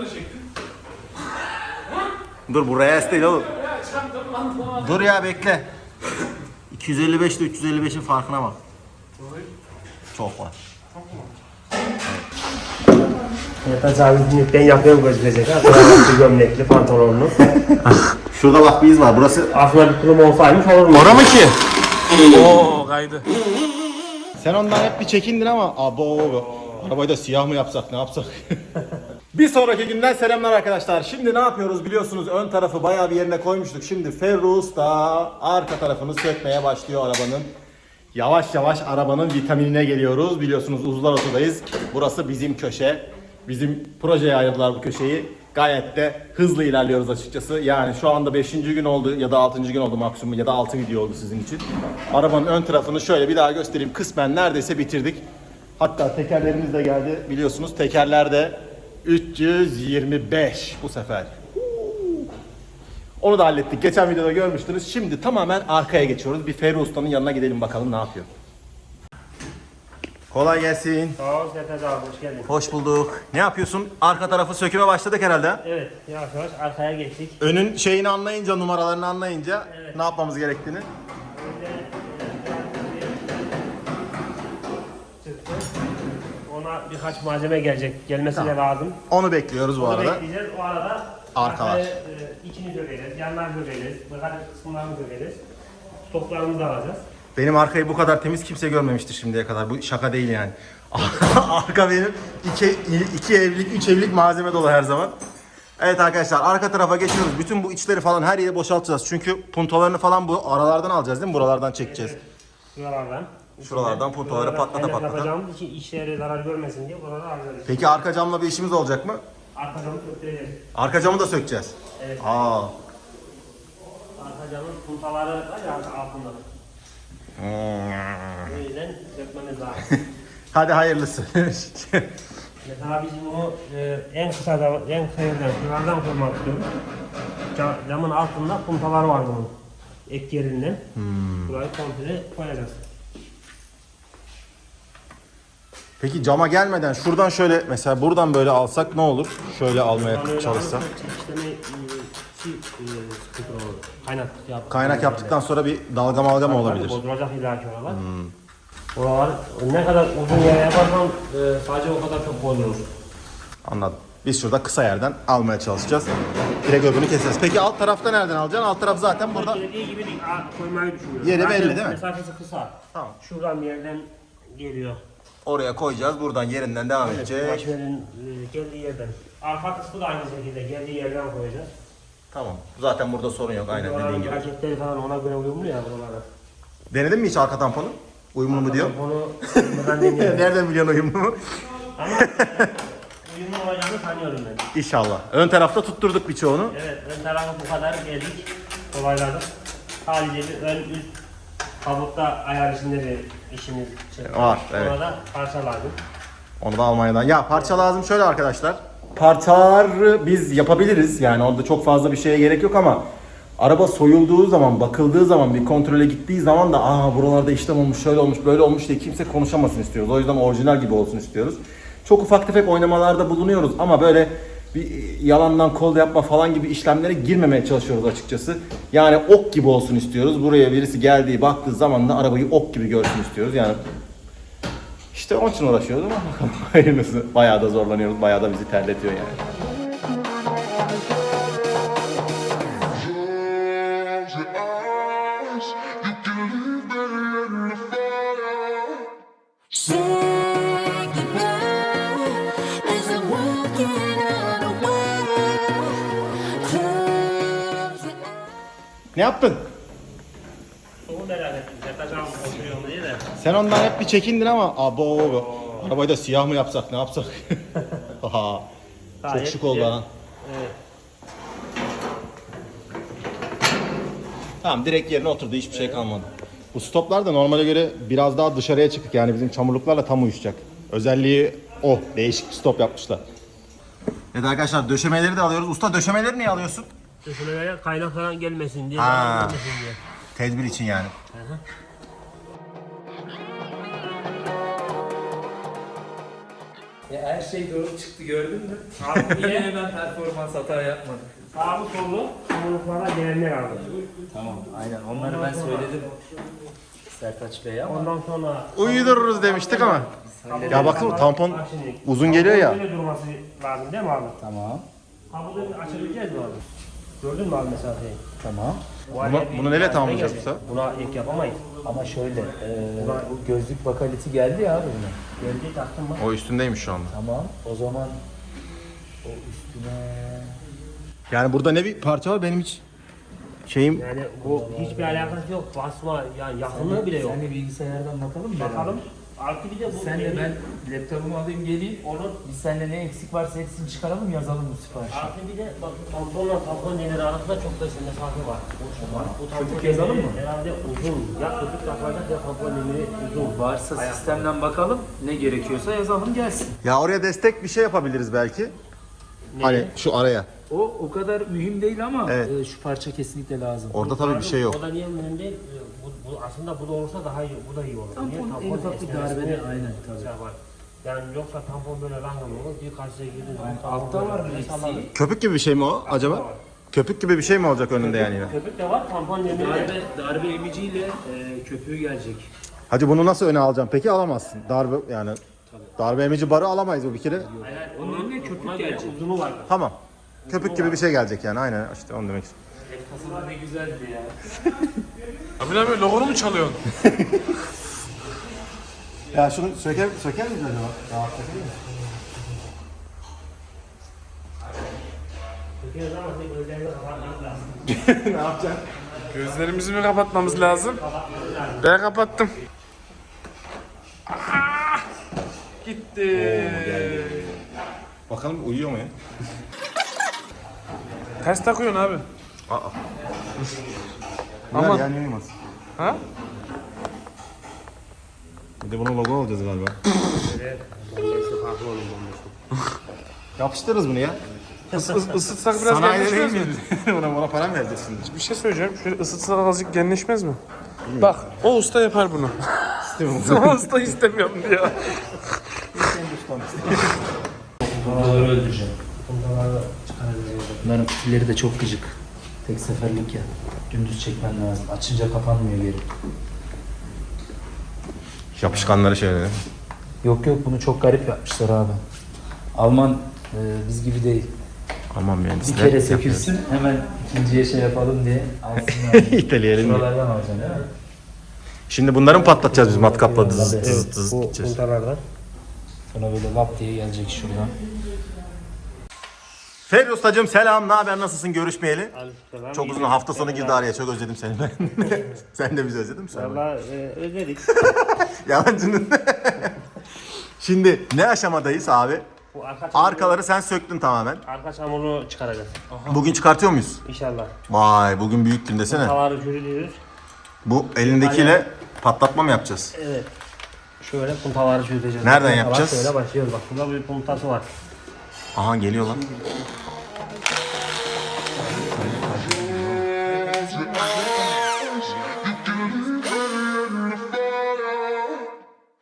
da çektin. Dur buraya değil oğlum. Ya çaktım lan. Dur ya bekle. 255 ile 355'in farkına bak. Çok var. Evet abi ben yapıyorum gözükecek ha. Kravatlı gömlekli pantolonlu. Şurada bak bir iz var. Burası Aslında bir tulum olsaymış olur mu? Ora mı ki? Oo kaydı. Sen ondan hep bir çekindin ama abo arabayı da siyah mı yapsak ne yapsak? bir sonraki günden selamlar arkadaşlar. Şimdi ne yapıyoruz biliyorsunuz ön tarafı bayağı bir yerine koymuştuk. Şimdi Ferrus da arka tarafını sökmeye başlıyor arabanın. Yavaş yavaş arabanın vitaminine geliyoruz. Biliyorsunuz Uzlar Oto'dayız. Burası bizim köşe. Bizim projeye ayırdılar bu köşeyi. Gayet de hızlı ilerliyoruz açıkçası. Yani şu anda 5. gün oldu ya da 6. gün oldu maksimum ya da 6 video oldu sizin için. Arabanın ön tarafını şöyle bir daha göstereyim. Kısmen neredeyse bitirdik. Hatta tekerlerimiz de geldi. Biliyorsunuz tekerler de 325 bu sefer. Onu da hallettik. Geçen videoda görmüştünüz. Şimdi tamamen arkaya geçiyoruz. Bir Ferru Usta'nın yanına gidelim bakalım ne yapıyor. Kolay gelsin. Sağ ol Sertaç abi hoş geldin. Hoş bulduk. Ne yapıyorsun? Arka tarafı söküme başladık herhalde. Evet yavaş yavaş arkaya geçtik. Önün şeyini anlayınca, numaralarını anlayınca ne yapmamız gerektiğini. Birkaç malzeme gelecek. Gelmesi de lazım. Onu bekliyoruz bu Onu arada. bekleyeceğiz. O arada Arkalar. arkaya, e, içini sökeceğiz, yanlar sökeceğiz, birkaç kısımlarını sökeceğiz. Stoklarımızı alacağız. Benim arkayı bu kadar temiz kimse görmemiştir şimdiye kadar. Bu şaka değil yani. Arka benim iki, iki evlilik, üç evlilik malzeme dolu her zaman. Evet arkadaşlar arka tarafa geçiyoruz. Bütün bu içleri falan her yeri boşaltacağız. Çünkü puntolarını falan bu aralardan alacağız değil mi? Buralardan çekeceğiz. Şuralardan. Şuralardan Buralara patlata patlata. Yapacağımız için işleri zarar görmesin diye buraları alacağız. Peki arka camla bir işimiz olacak mı? Arka camı söktüreceğiz. Arka camı da sökeceğiz. Evet. Aa. Arka camın puntaları var ya arka altında. O yüzden sökmemiz lazım. Hadi hayırlısı. Mesela bizim o e, en kısa da, en kısa yerden istiyorum. Ca- Camın altında puntalar var bunun. Ek yerinden. Burayı komple koyacağız. Peki cama gelmeden şuradan şöyle mesela buradan böyle alsak ne olur? Şöyle almaya çalışsak. e, e. Kaynak yap. Kaynak yaptıktan sonra bir dalga malga mı olabilir? Bozulacak illaki oralar. Oralar ne kadar uzun yere yaparsan e, sadece o kadar çok bozulur. Anladım. Biz şurada kısa yerden almaya çalışacağız. Direkt öbürünü keseceğiz. Peki alt tarafta nereden alacaksın? Alt taraf zaten burada. Belediye gibi koymayı düşünüyorum. Yeri belli değil mi? Mesafesi kısa. Tamam. Şuradan bir yerden geliyor. Oraya koyacağız. Buradan yerinden devam Evet, edecek. Başverin e, geldiği yerden. Arka kısmı da aynı şekilde geldiği yerden koyacağız. Tamam. Zaten burada sorun yok. Aynen dediğin gibi. hareketleri falan ona göre uyumlu ya buralara. Denedin mi hiç arka tamponu? Uyumlu mu diyor? Onu buradan deniyorum. Nereden biliyorsun uyumlu mu? Ama uyumlu olacağını sanıyorum ben. İnşallah. Ön tarafta tutturduk birçoğunu. Evet, ön tarafı bu kadar geldik. Kolayladık. Sadece bir ön üst kabukta ayar içinde bir işimiz çıktı. Var, evet. Da parça lazım. Onu da Almanya'dan. Ya parça lazım şöyle arkadaşlar. Parçaları biz yapabiliriz. Yani orada çok fazla bir şeye gerek yok ama araba soyulduğu zaman, bakıldığı zaman, bir kontrole gittiği zaman da aa buralarda işlem olmuş, şöyle olmuş, böyle olmuş diye kimse konuşamasın istiyoruz. O yüzden orijinal gibi olsun istiyoruz. Çok ufak tefek oynamalarda bulunuyoruz ama böyle bir yalandan kol yapma falan gibi işlemlere girmemeye çalışıyoruz açıkçası. Yani ok gibi olsun istiyoruz. Buraya birisi geldiği, baktığı zaman da arabayı ok gibi görsün istiyoruz. Yani işte onun için uğraşıyoruz ama bakalım hayırlısı. Bayağı da zorlanıyoruz, bayağı da bizi terletiyor yani. Close Ne yaptın? Soğuk merak ettim. Yakacağım oturuyor mu diye de. Sen ondan hep bir çekindin ama abo arabayı da siyah mı yapsak ne yapsak? Aha. Çok Gayet şık oldu güzel. ha. Evet. Tamam direkt yerine oturdu hiçbir şey kalmadı. Bu stoplar da normale göre biraz daha dışarıya çıkık yani bizim çamurluklarla tam uyuşacak. Özelliği o. Değişik bir stop yapmışlar. Evet arkadaşlar döşemeleri de alıyoruz. Usta döşemeleri niye alıyorsun? Döşemelere kaynak falan gelmesin diye. Ha. zarar gelmesin diye. Tedbir için yani. Ya her şey doğru çıktı gördün mü? Abi Yine niye? hemen performans hata yapmadık. Sağlı sollu yumruklara gelenler aldı. Tamam aynen onları ben söyledim. Sertaç Bey'e ama Ondan sonra... Uydururuz demiştik ama. Ya bakın tampon Bak şimdi, uzun geliyor ya. Böyle durması lazım değil mi abi? tamam bir açabileceğiz mi abi? Gördün mü abi mesafeyi? tamam. Bu Bunu- bunu neyle tamamlayacağız bu sefer? Buna ek yapamayız. Ama şöyle e, bu gözlük bakaliti geldi ya abi buna. Geldi taktım mı? O üstündeymiş şu anda. Tamam o zaman o üstüne Yani burada ne bir parça var benim hiç şeyim Yani bu hiçbir alakası yok. Basma yani yakınlığı bile yok. Sen de bilgisayardan bakalım mı? Bakalım. Artı bir de bu Sen de benim- ben laptopumu alayım geleyim. Olur. Biz seninle ne eksik varsa hepsini çıkaralım yazalım bu siparişi. Artı bir de bak tamponla tampon deliği arasında çok da mesafe var. Boşluk var. Bu tampon Köpük yazalım mı? Herhalde uzun. Ya köpük takılacak ya tampon deliği uzun. Varsa sistemden bakalım ne gerekiyorsa yazalım gelsin. Ya oraya destek bir şey yapabiliriz belki. Hani şu araya. O o kadar mühim değil ama Evet. e, şu parça kesinlikle lazım. Orada tabii bir şey yok. O da niye mühim değil? Bu, bu, aslında bu da olursa daha iyi, bu da iyi olur. Tampon, Niye? en ufak bir darbede, aynen, tabii. şey yapar. Yani yoksa tampon böyle langam olur. Bir karşıya girdiğin zaman tampon Altta böyle var bir alır. eksiği. Köpük gibi bir şey mi o acaba? Köpük gibi bir şey mi olacak önünde yani yine? Köpük de var, tampon de. Darbe, darbe emiciyle e, köpüğü gelecek. Hacı bunu nasıl öne alacağım peki alamazsın. Darbe yani darbe emici barı alamayız bu bir kere. Onun önüne köpük Buna göre gelecek. uzunu var. Tamam. Köpük gibi bir şey gelecek yani aynen işte onu demek istedim. Kasada ne güzeldi ya. Abi abi logonu mu çalıyorsun? Ya şunu söker, söker miyiz acaba? Rahat söker miyiz? Ama tek lazım. ne yapacaksın? Gözlerimizi mi kapatmamız lazım? Ben kapattım. Ah! Gitti. Bakalım uyuyor mu ya? Ters takıyorsun abi. Aa. Aman. Yani uyumaz. Ha? Bir de bunun logo alacağız galiba. Farklı olur bunun. Yapıştırırız bunu ya. Is, is, ısıtsak biraz değil genleşmez mi? buna, buna para mı vereceğiz şimdi? Bir şey söyleyeceğim. Şöyle ısıtsak azıcık genleşmez mi? Bak o usta yapar bunu. o usta istemiyorum diyor. Bunları öldüreceğim. Bunların fitilleri de çok gıcık. Tek seferlik ya. Dümdüz çekmen lazım. Açınca kapanmıyor geri. Yapışkanları şöyle. Yok yok bunu çok garip yapmışlar abi. Alman e, biz gibi değil. Aman Bir mühendisler. kere sökülsün hemen ikinciye şey yapalım diye alsınlar. İteleyelim diye. Şuralardan alacaksın değil mi? Şimdi bunları mı patlatacağız biz matkapla dız dız dız Bu gideceğiz. puntalardan. Sonra böyle lap diye gelecek şuradan. Ferdi Ustacığım selam. Ne haber? Nasılsın? Görüşmeyeli. Aleykümselam. Çok uzun hafta sonu girdi araya. Çok özledim seni ben. Sen de bizi özledin mi? Sen Valla e, özledik. Yalancının. Şimdi ne aşamadayız abi? Bu arka Arkaları sen söktün tamamen. arka çamurlu çıkaracağız. Bugün çıkartıyor muyuz? İnşallah. Vay bugün büyük gün desene. Tavarı jüriliyoruz. Bu elindekiyle patlatma mı yapacağız? Evet. Şöyle puntaları çözeceğiz. Nereden Puntalar yapacağız? Şöyle başlıyoruz bak. Burada bir puntası var. Aha geliyor lan.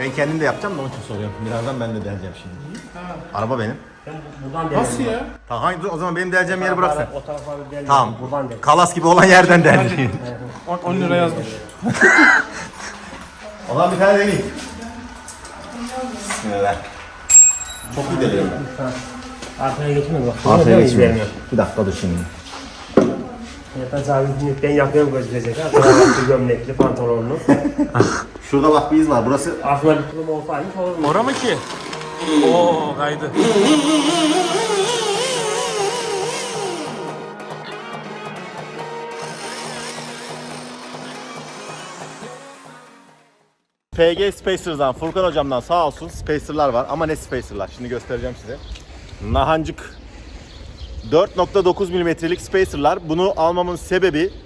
Ben kendim de yapacağım da onun için soruyorum. Birazdan ben de deleceğim şimdi. Araba benim. Ben bu- buradan. Nasıl ya? Tamam hayır, dur, o zaman benim deleceğim yeri bırak sen. O tarafa bir denedim. Tamam. Buradan denedim. Kalas gibi olan yerden deleceğim. 10 lira yazmış. o zaman bir tane deneyeyim. Bismillah. Çok iyi deliyorum ben. Arkaya geçmedi bak. Arkaya izleyemiyor. Bir dakika dur şimdi. Ya da ben yapıyorum gözükecek ha. Kravatlı, gömlekli, pantolonlu. Şurada bak bir iz var. Burası Aslında bir kurum olsaymış olurmuş. Ora mı ki? Oo kaydı. PG Spacers'dan, Furkan hocamdan sağ olsun Spacer'lar var ama ne Spacer'lar şimdi göstereceğim size. Nahancık 4.9 milimetrelik Spacer'lar. Bunu almamın sebebi